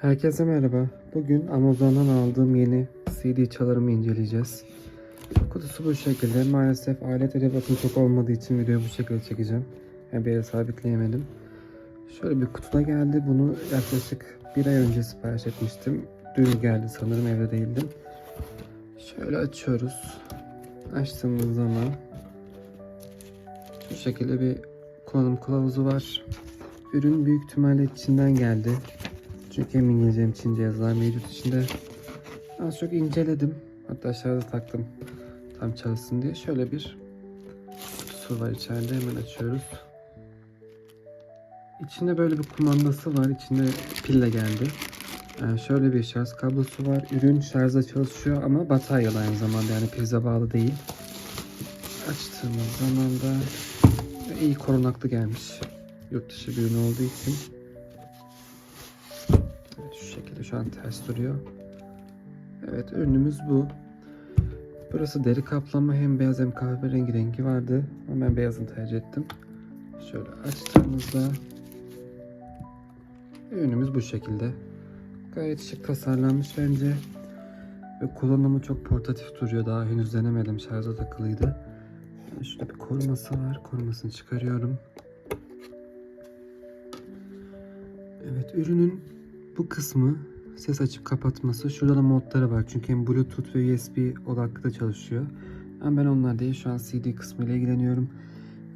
Herkese merhaba. Bugün Amazon'dan aldığım yeni CD çalarımı inceleyeceğiz. Kutusu bu şekilde. Maalesef alet edevatım çok olmadığı için videoyu bu şekilde çekeceğim. Yani bir yere sabitleyemedim. Şöyle bir kutuda geldi. Bunu yaklaşık bir ay önce sipariş etmiştim. Dün geldi sanırım evde değildim. Şöyle açıyoruz. Açtığımız zaman bu şekilde bir kullanım kılavuzu var. Ürün büyük ihtimalle Çin'den geldi. Çünkü hem Çince yazılar mevcut içinde. Az çok inceledim. Hatta şarja taktım tam çalışsın diye. Şöyle bir kutusu var içeride. Hemen açıyoruz. İçinde böyle bir kumandası var. İçinde pille geldi. Ee, şöyle bir şarj kablosu var. Ürün şarjda çalışıyor ama bataryalı aynı zamanda yani prize bağlı değil. Açtığımız zaman da iyi korunaklı gelmiş. Yurt dışı bir ürün olduğu için. Şekilde şu an ters duruyor. Evet ürünümüz bu. Burası deri kaplama hem beyaz hem kahverengi rengi vardı. Ama ben beyazını tercih ettim. Şöyle açtığımızda ürünümüz bu şekilde. Gayet şık tasarlanmış bence. Ve kullanımı çok portatif duruyor. Daha henüz denemedim. Şarja takılıydı. Şurada bir koruması var. Korumasını çıkarıyorum. Evet ürünün bu kısmı ses açıp kapatması. Şurada da modları var. Çünkü hem Bluetooth ve USB odaklı da çalışıyor. Ama ben onlar değil. Şu an CD kısmı ile ilgileniyorum.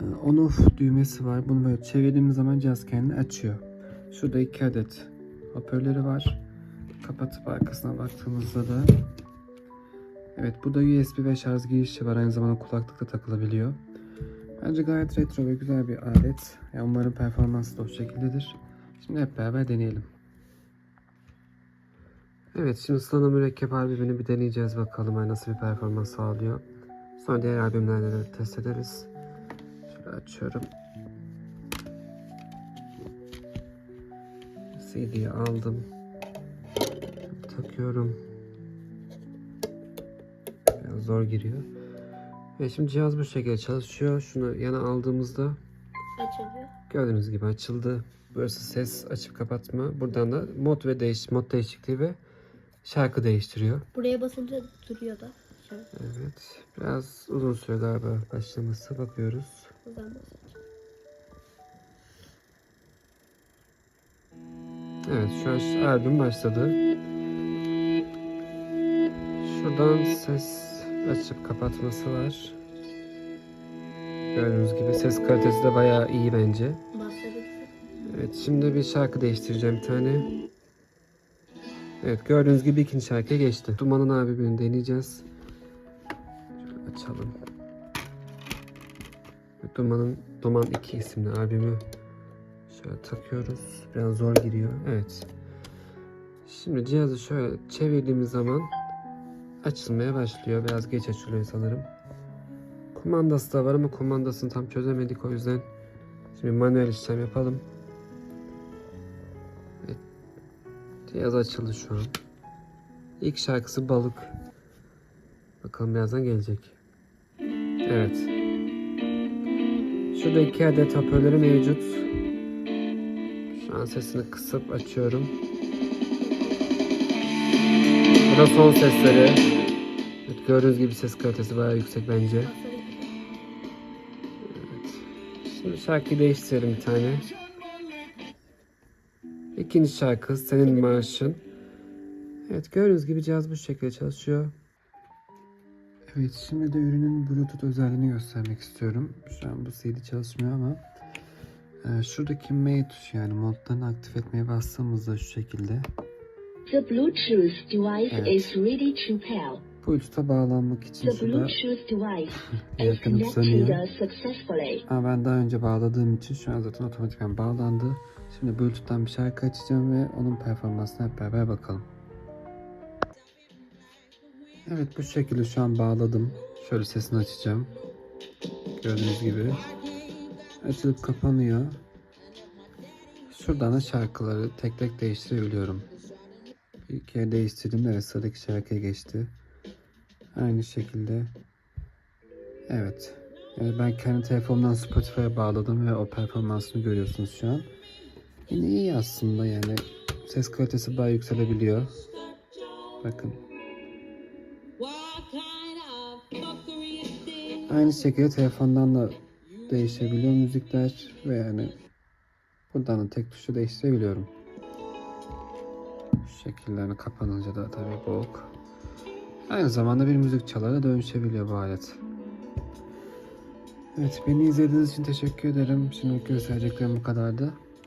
Ee, On off düğmesi var. Bunu böyle çevirdiğimiz zaman cihaz kendini açıyor. Şurada iki adet hoparlörleri var. Kapatıp arkasına baktığımızda da Evet burada USB ve şarj girişi var. Aynı zamanda kulaklıkla takılabiliyor. Bence gayet retro ve güzel bir alet. Yani umarım performansı da o şekildedir. Şimdi hep beraber deneyelim. Evet şimdi Slana mürekkep albümünü bir deneyeceğiz bakalım yani nasıl bir performans sağlıyor. Sonra diğer albümlerle de test ederiz. Şöyle açıyorum. CD'yi aldım. Takıyorum. Biraz zor giriyor. Ve şimdi cihaz bu şekilde çalışıyor. Şunu yana aldığımızda Açılıyor. Gördüğünüz gibi açıldı. Burası ses açıp kapatma. Buradan da mod ve değiş mod değişikliği ve şarkı değiştiriyor. Buraya basınca duruyor da. Şöyle Evet. Biraz uzun süre galiba başlaması. Bakıyoruz. Evet şu an albüm başladı. Şuradan ses açıp kapatması var. Gördüğünüz gibi ses kalitesi de bayağı iyi bence. Evet şimdi bir şarkı değiştireceğim bir tane. Evet gördüğünüz gibi ikinci şarkıya geçti. Duman'ın albümünü deneyeceğiz. Şöyle açalım. Duman'ın Duman 2 isimli albümü şöyle takıyoruz. Biraz zor giriyor. Evet. Şimdi cihazı şöyle çevirdiğimiz zaman açılmaya başlıyor. Biraz geç açılıyor sanırım. Kumandası da var ama kumandasını tam çözemedik o yüzden Şimdi manuel işlem yapalım. Cihaz açıldı şu an. İlk şarkısı Balık. Bakalım birazdan gelecek. Evet. Şurada iki adet hoparlörü mevcut. Şu an sesini kısıp açıyorum. Bu da son sesleri. Evet, gördüğünüz gibi ses kalitesi bayağı yüksek bence. Basları Şimdi şarkıyı değiştirelim bir tane. İkinci şarkı Senin Maaşın. Evet gördüğünüz gibi cihaz bu şekilde çalışıyor. Evet şimdi de ürünün Bluetooth özelliğini göstermek istiyorum. Şu an bu CD çalışmıyor ama e, şuradaki M tuşu yani modlarını aktif etmeye bastığımızda şu şekilde The Bluetooth device Evet. is ready to pair. Bluetooth'a bağlanmak için The Bluetooth device is yakınıp successfully. Ama ben daha önce bağladığım için şu an zaten otomatikman bağlandı. Şimdi Bluetooth'tan bir şarkı açacağım ve onun performansına hep beraber bakalım. Evet bu şekilde şu an bağladım. Şöyle sesini açacağım. Gördüğünüz gibi. Açılıp kapanıyor. Şuradan da şarkıları tek tek değiştirebiliyorum. Bir kere değiştirdim de sıradaki şarkıya geçti. Aynı şekilde. Evet. Yani ben kendi telefonumdan Spotify'a bağladım ve o performansını görüyorsunuz şu an. Yine iyi aslında yani. Ses kalitesi bayağı yükselebiliyor. Bakın. Aynı şekilde telefondan da değişebiliyor müzikler ve yani buradan da tek tuşla değiştirebiliyorum. Şu şekillerini kapanınca da tabii boğuk. Aynı zamanda bir müzik çalara dönüşebiliyor bu alet. Evet beni izlediğiniz için teşekkür ederim. Şimdilik göstereceklerim bu kadardı.